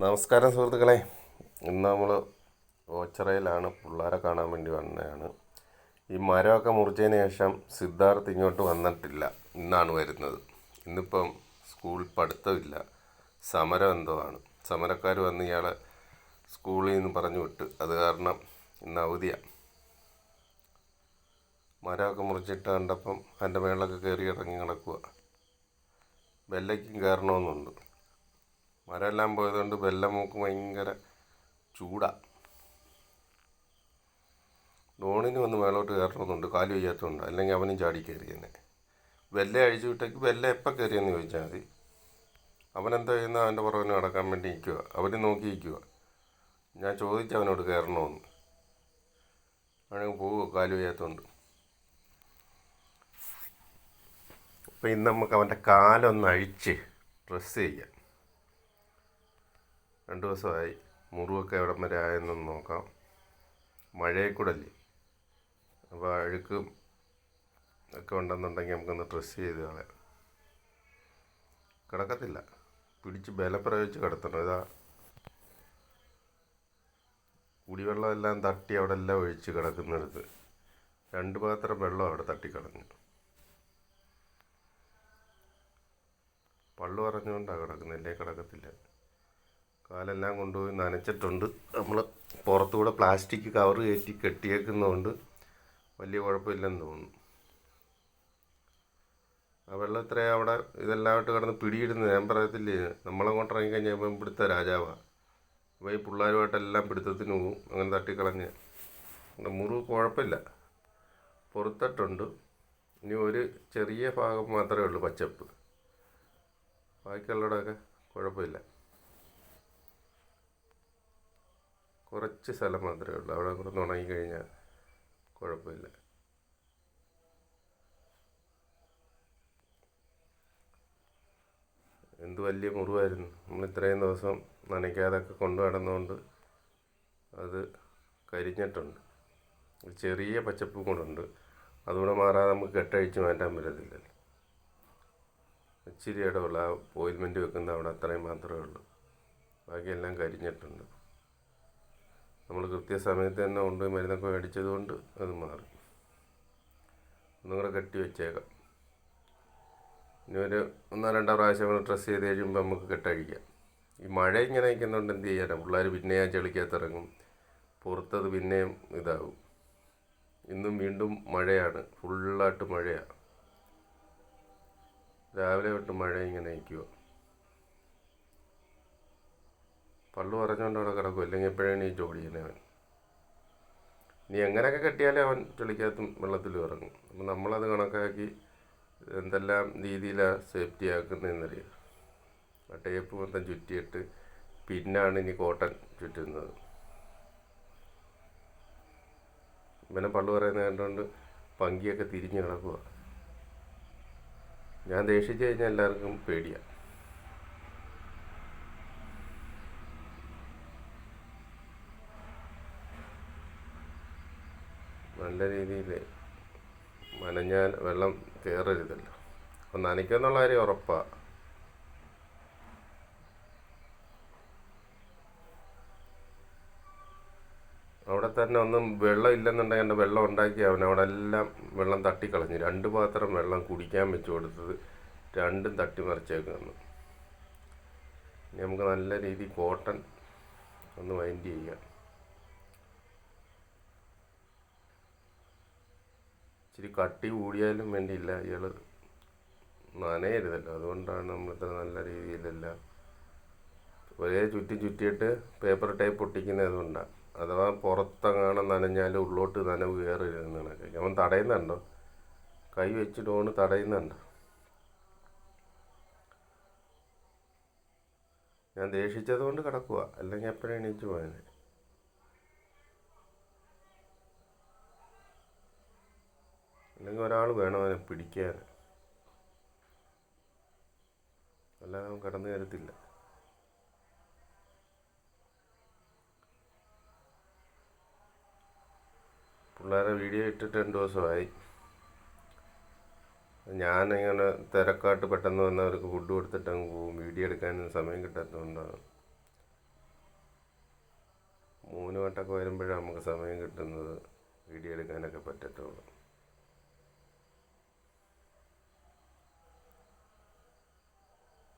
നമസ്കാരം സുഹൃത്തുക്കളെ. ഇന്ന് നമ്മൾ ഓച്ചറയിലാണ് പിള്ളേരെ കാണാൻ വേണ്ടി വന്നതാണ്. ഈ മരമൊക്കെ മുറിച്ചതിന് ശേഷം സിദ്ധാർത്ഥ് ഇങ്ങോട്ട് വന്നിട്ടില്ല. ഇന്നാണ് വരുന്നത്. ഇന്നിപ്പം സ്കൂൾ പഠിത്തമില്ല സമരം എന്തോ ആണ്. സമരക്കാർ വന്ന് ഇയാളെ സ്കൂളിൽ നിന്ന് പറഞ്ഞു വിട്ട്. അത് കാരണം ഇന്ന് അവധിയാണ് മരമൊക്കെ മുറിച്ചിട്ട് കണ്ടപ്പം അതിന്റെ മേളിലൊക്കെ കയറി ഇറങ്ങി നടക്കുക വെല്ലയ്ക്കും കയറണമെന്നുണ്ട്. മരമെല്ലാം പോയതുകൊണ്ട് വെല്ലമൂക്ക് ഭയങ്കര ചൂടാണ് ഡോണിന് വന്ന് മേളോട്ട് കയറണമെന്നുണ്ട്. കാൽ ചെയ്യാത്തതുകൊണ്ട് അല്ലെങ്കിൽ അവനും ചാടി കയറിയെന്നെ വെല്ല അഴിച്ചു വിട്ടേക്ക് വെല്ല എപ്പോൾ കയറിയെന്ന് ചോദിച്ചാൽ മതി. അവനെന്താ ചെയ്യുന്ന അവന്റെ പുറകിന് നടക്കാൻ വേണ്ടി നിൽക്കുക അവർ നോക്കി നിൽക്കുക ഞാൻ ചോദിച്ചു അവനോട് കയറണമെന്ന്. അവനങ്ങ് പോവുക കാൽ വയ്യാത്തതുകൊണ്ട് അപ്പം ഇന്ന് നമുക്ക് അവന്റെ കാലൊന്ന് അഴിച്ച് ഡ്രസ്സ് ചെയ്യാം. രണ്ട് ദിവസമായി മുറിവൊക്കെ എവിടം വരെ ആയെന്നൊന്ന് നോക്കാം. മഴയെ കൂടെ അല്ലേ അപ്പോൾ അഴുക്കും ഒക്കെ ഉണ്ടെന്നുണ്ടെങ്കിൽ നമുക്കൊന്ന് ഡ്രസ്സ് ചെയ്ത് കളയാം. കിടക്കത്തില്ല. പിടിച്ച് ബലം പ്രയോഗിച്ച് കിടത്തണം. ഇതാ. കുടിവെള്ളമെല്ലാം തട്ടി അവിടെ എല്ലാം ഒഴിച്ച് കിടക്കുന്നിടത്ത്. രണ്ട് പാത്രം വെള്ളം അവിടെ തട്ടിക്കളഞ്ഞു പള്ളു പറഞ്ഞുകൊണ്ടാണ് കിടക്കുന്നില്ലേ കിടക്കത്തില്ല. കാലെല്ലാം കൊണ്ടുപോയി നനച്ചിട്ടുണ്ട്. നമ്മൾ പുറത്തുകൂടെ പ്ലാസ്റ്റിക് കവർ കയറ്റി കെട്ടിയേക്കുന്നതുകൊണ്ട് വലിയ കുഴപ്പമില്ലെന്ന് തോന്നുന്നു. ആ വെള്ളം ഇത്രയും അവിടെ ഇതെല്ലാമായിട്ട് കിടന്ന് പിടിയിടുന്നത് ഞാൻ പറയത്തില്ലേ നമ്മളങ്ങോട്ട് ഇറങ്ങിക്കഴിഞ്ഞാൽ ഇപ്പം പിടുത്ത രാജാവാണ് അപ്പോൾ ഈ പിള്ളേരുമായിട്ടെല്ലാം പിടുത്തത്തിന് പോകും അങ്ങനെ തട്ടിക്കളഞ്ഞ്. മുറിവ് കുഴപ്പമില്ല. പുറത്തിട്ടുണ്ട്. ഇനി ഒരു ചെറിയ ഭാഗം മാത്രമേ ഉള്ളൂ പച്ചപ്പ്. ബാക്കിയുള്ളവിടെയൊക്കെ കുഴപ്പമില്ല. കുറച്ച് സ്ഥലം മാത്രമേ ഉള്ളൂ. അവിടെ കൂടെ ഉണങ്ങി കഴിഞ്ഞാൽ കുഴപ്പമില്ല. എന്ത് വലിയ മുറിവായിരുന്നു. നമ്മൾ ഇത്രയും ദിവസം നനയ്ക്കാതൊക്കെ കൊണ്ടു നടന്നുകൊണ്ട് അത് കരിഞ്ഞിട്ടുണ്ട്. ചെറിയ പച്ചപ്പും കൊണ്ടുണ്ട് അതുകൂടെ മാറാതെ നമുക്ക് കെട്ടഴിച്ച് മാറ്റാൻ പറ്റത്തില്ലല്ലോ. ഇച്ചിരി ഇടമുള്ള ആ ഓയിൽമെന്റ് വെക്കുന്ന അവിടെ അത്രയും മാത്രമേ ഉള്ളൂ. ബാക്കിയെല്ലാം കരിഞ്ഞിട്ടുണ്ട്. നമ്മൾ കൃത്യസമയത്ത് തന്നെ കൊണ്ട് മരുന്നൊക്കെ മേടിച്ചത് കൊണ്ട് അത് മാറി. ഒന്നും കൂടെ കെട്ടി വെച്ചേക്കാം. ഇനി ഒരു ഒന്നോ രണ്ടോ പ്രാവശ്യം നമ്മൾ ഡ്രസ്സ് ചെയ്ത് കഴിയുമ്പോൾ നമുക്ക് കെട്ടഴിക്കാം. ഈ മഴ ഇങ്ങനെ നിൽക്കുന്നതുകൊണ്ട് എന്ത് ചെയ്യാനാണ് പിള്ളേർ പിന്നെ ആ ചെളിക്കകത്ത് ഇറങ്ങും. പുറത്തത് പിന്നെയും ഇതാവും. ഇന്നും വീണ്ടും മഴയാണ്. ഫുള്ളായിട്ട് മഴയാണ് രാവിലെ തൊട്ട് മഴ ഇങ്ങനെ നിൽക്കുക പള്ളു പറഞ്ഞുകൊണ്ട് അവിടെ കിടക്കും. അല്ലെങ്കിൽ എപ്പോഴാണ് ഈ ജോലി ചെയ്യുന്നവൻ ഇനി എങ്ങനെയൊക്കെ കെട്ടിയാലേ അവൻ ചെളിക്കകത്തും വെള്ളത്തിലും ഇറങ്ങും. അപ്പം നമ്മളത് കണക്കാക്കി എന്തെല്ലാം രീതിയിലാണ് സേഫ്റ്റി ആക്കുന്നതെന്നറിയാം. ആ ടേപ്പ് മൊത്തം ചുറ്റിയിട്ട് പിന്നാണ് ഇനി കോട്ടൺ ചുറ്റുന്നത്. പിന്നെ പള്ളു പറയുന്നത് കണ്ടുകൊണ്ട് പങ്കിയൊക്കെ തിരിഞ്ഞ് കിടക്കുക ഞാൻ ദേഷിച്ച് കഴിഞ്ഞാൽ എല്ലാവർക്കും പേടിയാണ് നല്ല രീതിയിൽ നനഞ്ഞാൽ വെള്ളം കയറരുതല്ലോ. അപ്പം നനയ്ക്കുന്നുള്ള കാര്യം ഉറപ്പാണ് അവിടെ തന്നെ ഒന്നും വെള്ളം ഇല്ലെന്നുണ്ടെങ്കിൽ എന്റെ വെള്ളം ഉണ്ടാക്കി അവൻ അവിടെ എല്ലാം വെള്ളം തട്ടിക്കളഞ്ഞു. രണ്ട് പാത്രം വെള്ളം കുടിക്കാൻ വെച്ച് കൊടുത്തത് രണ്ടും തട്ടിമറിച്ചേക്കുന്നു ഇനി നമുക്ക് നല്ല രീതിയിൽ കോട്ടൺ ഒന്ന് വൈൻഡ് ചെയ്യാം. ഇച്ചിരി കട്ടി കൂടിയാലും വേണ്ടിയില്ല. ഇയാൾ നനയരുതല്ലോ. അതുകൊണ്ടാണ് നമ്മൾ ഇത്ര നല്ല രീതിയിലെല്ലാം ഒരേ ചുറ്റി ചുറ്റിയിട്ട് പേപ്പർ ടൈപ്പ് ഒട്ടിക്കുന്നത് അതുകൊണ്ടാണ് അഥവാ പുറത്തെങ്ങാണം നനഞ്ഞാൽ ഉള്ളോട്ട് നനവ് കയറരുതെന്നാണ്. അവൻ തടയുന്നുണ്ടോ? കൈ വെച്ചിട്ട് ഓണ് തടയുന്നുണ്ടോ? ഞാൻ ദേഷിച്ചത് കൊണ്ട് കിടക്കുക അല്ലെങ്കിൽ എപ്പോഴും എണീച്ച് പോയത്? അല്ലെങ്കിൽ ഒരാൾ വേണം അവനെ പിടിക്കാൻ. അല്ലാതെ അവൻ കടന്നു കയറത്തില്ല. പിള്ളേരെ വീഡിയോ ഇട്ടിട്ട് രണ്ട് ദിവസമായി. ഞാനിങ്ങനെ തിരക്കാട്ട് പെട്ടെന്ന് വന്നവർക്ക് ഫുഡ് കൊടുത്തിട്ട് അങ്ങ് വീഡിയോ എടുക്കാനൊന്നും സമയം കിട്ടാത്തതുകൊണ്ടാണ് വട്ടമൊക്കെ വരുമ്പോഴാണ് നമുക്ക് സമയം കിട്ടുന്നത്. വീഡിയോ എടുക്കാനൊക്കെ പറ്റത്തുള്ളൂ.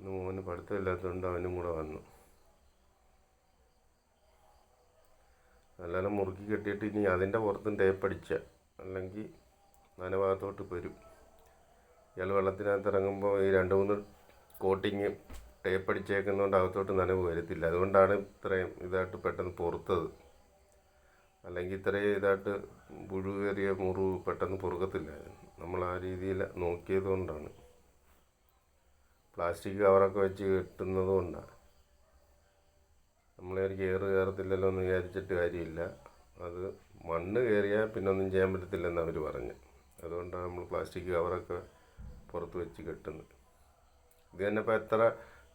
ഇന്ന് മോന് പഠിത്തമില്ലാത്തതുകൊണ്ട് അവനും കൂടെ വന്നു. നല്ലോണം മുറുക്കി കെട്ടിയിട്ട് ഇനി അതിന്റെ പുറത്തും ടേപ്പ് അടിച്ച അല്ലെങ്കിൽ നനഭാഗത്തോട്ട് വരും ഇയാൾ വെള്ളത്തിനകത്ത് ഇറങ്ങുമ്പോൾ ഈ രണ്ട് മൂന്ന് കോട്ടിങ് ടേപ്പ് അടിച്ചേക്കുന്നതുകൊണ്ട് അകത്തോട്ട് നനവ് വരത്തില്ല അതുകൊണ്ടാണ് ഇത്രയും ഇതായിട്ട് പെട്ടെന്ന് പുറത്തത്. അല്ലെങ്കിൽ ഇത്രയും ഇതായിട്ട് പുഴുവേറിയ മുറിവ് പെട്ടെന്ന് പുറകത്തില്ല നമ്മൾ ആ രീതിയിൽ നോക്കിയത് കൊണ്ടാണ്. പ്ലാസ്റ്റിക് കവറൊക്കെ വെച്ച് കെട്ടുന്നത് കൊണ്ടാണ് ഒരു കയറ് കയറത്തില്ലല്ലോ എന്ന് വിചാരിച്ചിട്ട് കാര്യമില്ല. അത് മണ്ണ് കയറിയാൽ പിന്നെ ഒന്നും ചെയ്യാൻ പറ്റത്തില്ലെന്ന് അവർ പറഞ്ഞു. അതുകൊണ്ടാണ് നമ്മൾ പ്ലാസ്റ്റിക് കവറൊക്കെ പുറത്ത് വെച്ച് കെട്ടുന്നത്. ഇത് തന്നെ ഇപ്പോൾ എത്ര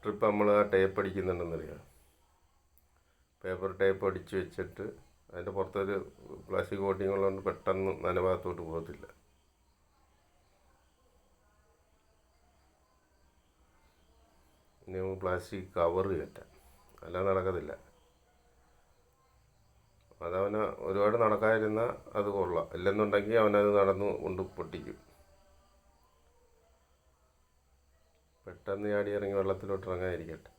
ട്രിപ്പ് നമ്മൾ ആ ടേപ്പ് അടിക്കുന്നുണ്ടെന്നറിയാം? പേപ്പർ ടേപ്പ് അടിച്ച് വെച്ചിട്ട് അതിന്റെ പുറത്തൊരു പ്ലാസ്റ്റിക് കോട്ടിങ് ഉള്ളതുകൊണ്ട് പെട്ടെന്ന് നനഭാഗത്തോട്ട് പോകത്തില്ല. നമുക്ക് പ്ലാസ്റ്റിക് കവർ കയറ്റാം അല്ലാതെ നടക്കത്തില്ല. അതവന് ഒരുപാട് നടക്കാതിരുന്ന അത് കൊള്ളാം. ഇല്ലെന്നുണ്ടെങ്കിൽ അവനത് നടന്നു കൊണ്ട് പൊട്ടിക്കും. പെട്ടെന്ന് ചാടി ഇറങ്ങി വെള്ളത്തിലോട്ട് ഇറങ്ങാതിരിക്കട്ടെ.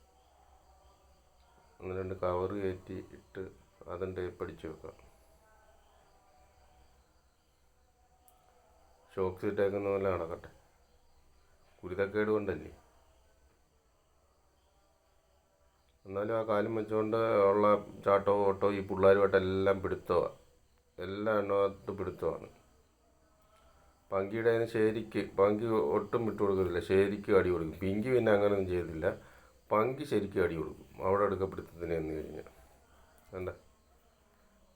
ഒന്ന് രണ്ട് കവർ കയറ്റി ഇട്ട് അതും ടേപ്പ് അടിച്ച് വെക്കാം. ഷോക്സ് ഇട്ടേക്കുന്ന പോലെ നടക്കട്ടെ. കുരുതക്കേട് കൊണ്ടല്ലേ? എന്നാലും ആ കാലും വെച്ചുകൊണ്ട് ഉള്ള ചാട്ടവും ഓട്ടവും ഈ പിള്ളേരുമായിട്ട് എല്ലാം പിടുത്തമാണ് എല്ലാം എണ്ണമായിട്ട് പിടുത്തമാണ് പങ്കിയുടെ അതിന് ശരിക്ക് പങ്കി ഒട്ടും വിട്ടു കൊടുക്കില്ല ശരിക്കും അടി കൊടുക്കും. പിങ്കി പിന്നെ അങ്ങനെയൊന്നും ചെയ്തില്ല പങ്കി ശരിക്കും അടി കൊടുക്കും. അവിടെ എടുക്കപ്പെടുത്തതിന് എന്ന് കഴിഞ്ഞാൽ വേണ്ട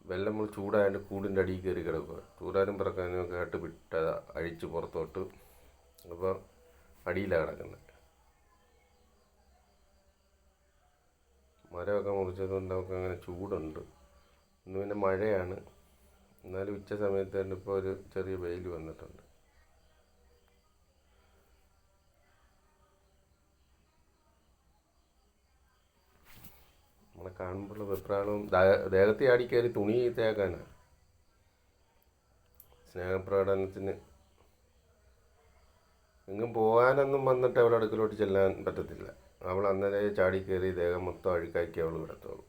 വെള്ളം നമ്മൾ ചൂടായതുകൊണ്ട് കൂടിന്റെ അടിയിൽ കയറി കിടക്കുക ചൂടാനും പിറക്കാനും ഒക്കെ ആയിട്ട് വിട്ട അഴിച്ച് പുറത്തോട്ട്. അപ്പോൾ അടിയിലാണ് കിടക്കുന്നത് മരമൊക്കെ മുറിച്ചത് കൊണ്ട് നമുക്ക് അങ്ങനെ ചൂടുണ്ട്. ഇന്ന് പിന്നെ മഴയാണ്. എന്നാലും ഉച്ച സമയത്ത് ഇപ്പോൾ ഒരു ചെറിയ വെയിൽ വന്നിട്ടുണ്ട്. നമ്മളെ കാണുമ്പോഴുള്ള വെപ്രാളവും ദേഹത്തെ ആടിക്കയറി തുണി തേക്കാനാണ് സ്നേഹപ്രകടനത്തിന്. എങ്ങും പോകാനൊന്നും വന്നിട്ട് അവിടെ അടുക്കലോട്ട് ചെല്ലാൻ പറ്റത്തില്ല. അവൾ അന്നേരം ചാടി കയറി ദേഹം മൊത്തം അഴുക്കാക്കി അവൾ കിടത്തോളൂ.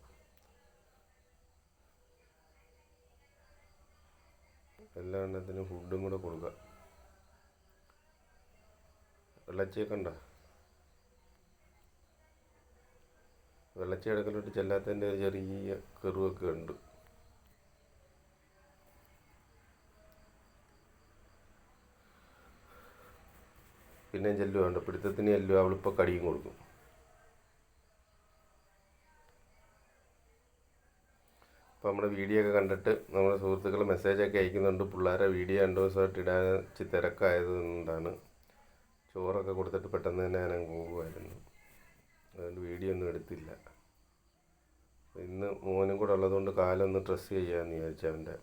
എല്ലാ എണ്ണത്തിനും ഫുഡും കൂടെ കൊടുക്കുക വെള്ളച്ചേക്കണ്ട ഉണ്ടോ? വെള്ളച്ചി ചെല്ലാത്തതിന്റെ ഒരു ചെറിയ കെറുവൊക്കെ ഉണ്ട്. പിന്നെയും ചെല്ലുവാണ്ട് പിടുത്തത്തിന് ചെല്ലുക അവളിപ്പോൾ കടിയും കൊടുക്കും അപ്പോൾ നമ്മുടെ വീഡിയോ ഒക്കെ കണ്ടിട്ട് നമ്മുടെ സുഹൃത്തുക്കൾ മെസ്സേജൊക്കെ അയക്കുന്നുണ്ട്. പിള്ളേരെ വീഡിയോ രണ്ട് ദിവസമായിട്ട് ഇടാൻ ഇച്ചിരി തിരക്കായത് കൊണ്ടാണ് ചോറൊക്കെ കൊടുത്തിട്ട് പെട്ടെന്ന് തന്നെ ഞാൻ പോകുമായിരുന്നു അതുകൊണ്ട് വീഡിയോ ഒന്നും എടുത്തില്ല. ഇന്ന് മോനും കൂടെ ഉള്ളതുകൊണ്ട് കാലൊന്ന് ഡ്രസ്സ് ചെയ്യാമെന്ന് വിചാരിച്ചു അവന്റെ.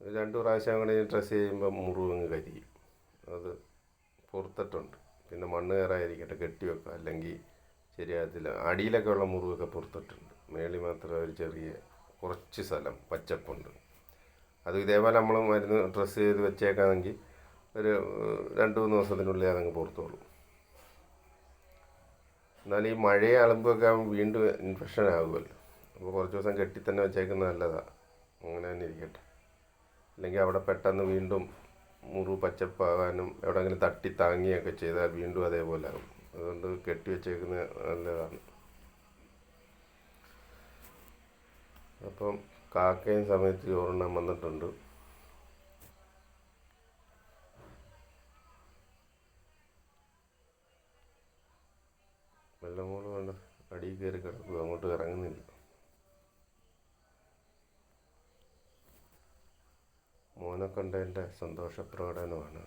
രണ്ട് പ്രാവശ്യം കൂടെ ഡ്രസ്സ് ചെയ്യുമ്പോൾ മുറിവങ്ങ് കരിയും. അത് പുറത്തിട്ടുണ്ട്. പിന്നെ മണ്ണ് കയറായിരിക്കട്ടെ കെട്ടി വെക്കുക അല്ലെങ്കിൽ ശരിയാകത്തില്ല. അടിയിലൊക്കെ ഉള്ള മുറിവൊക്കെ പുറത്തിട്ടുണ്ട്. മേളിൽ മാത്രം ഒരു ചെറിയ കുറച്ച് സ്ഥലം പച്ചപ്പുണ്ട്. അത് ഇതേപോലെ നമ്മൾ മരുന്ന് ഡ്രസ്സ് ചെയ്ത് വെച്ചേക്കാണെങ്കിൽ ഒരു രണ്ട് മൂന്ന് ദിവസത്തിനുള്ളിൽ അതങ്ങ് പുറത്തോളൂ. എന്നാൽ ഈ മഴയെ അളമ്പൊക്കെ വീണ്ടും ഇൻഫെക്ഷൻ ആകുമല്ലോ അപ്പോൾ കുറച്ച് ദിവസം കെട്ടി തന്നെ വെച്ചേക്കുന്നത് നല്ലതാണ് അങ്ങനെ തന്നെ ഇരിക്കട്ടെ. അല്ലെങ്കിൽ അവിടെ പെട്ടെന്ന് വീണ്ടും മുറിവ് പച്ചപ്പാകാനും എവിടെയെങ്കിലും തട്ടി താങ്ങിയൊക്കെ ചെയ്താൽ വീണ്ടും അതേപോലെ ആകും അതുകൊണ്ട് കെട്ടി വെച്ചേക്കുന്നത് നല്ലതാണ്. അപ്പം കാക്കയും സമയത്ത് ചോറുണ്ണാൻ വന്നിട്ടുണ്ട്. വെള്ളം കൂടെ വേണ്ട അടിയിൽ കയറി കിടക്കുക അങ്ങോട്ട് ഇറങ്ങുന്നില്ല. മോനെ കണ്ടതിന്റെ സന്തോഷപ്രകടനമാണ്.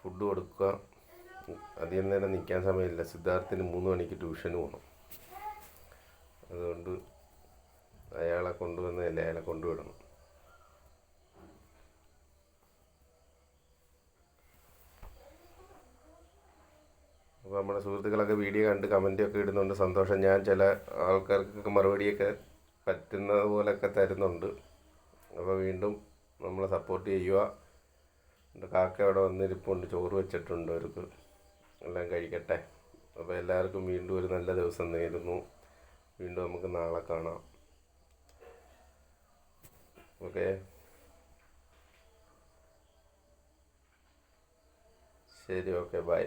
ഫുഡ് കൊടുക്കുക. അധികം നേരം നിൽക്കാൻ സമയമില്ല. സിദ്ധാർത്ഥിന് മൂന്ന് മണിക്ക് ട്യൂഷന് പോകണം അതുകൊണ്ട് അയാളെ കൊണ്ടുവന്ന അയാളെ കൊണ്ടുവിടണം. അപ്പോൾ നമ്മുടെ സുഹൃത്തുക്കളൊക്കെ വീഡിയോ കണ്ട് കമന്റൊക്കെ ഇടുന്നുണ്ട്. സന്തോഷം. ഞാൻ ചില ആൾക്കാർക്കൊക്കെ മറുപടിയൊക്കെ പറ്റുന്നത് പോലെയൊക്കെ തരുന്നുണ്ട്. അപ്പോൾ വീണ്ടും നമ്മളെ സപ്പോർട്ട് ചെയ്യുക. കാക്ക അവിടെ വന്നിരിപ്പുണ്ട്. ചോറ് വെച്ചിട്ടുണ്ട് അവർക്ക്. എല്ലാം കഴിക്കട്ടെ. അപ്പോൾ എല്ലാവർക്കും വീണ്ടും ഒരു നല്ല ദിവസം നേരുന്നു. വീണ്ടും നമുക്ക് നാളെ കാണാം. ഓക്കെ? ശരി ഓക്കെ ബൈ.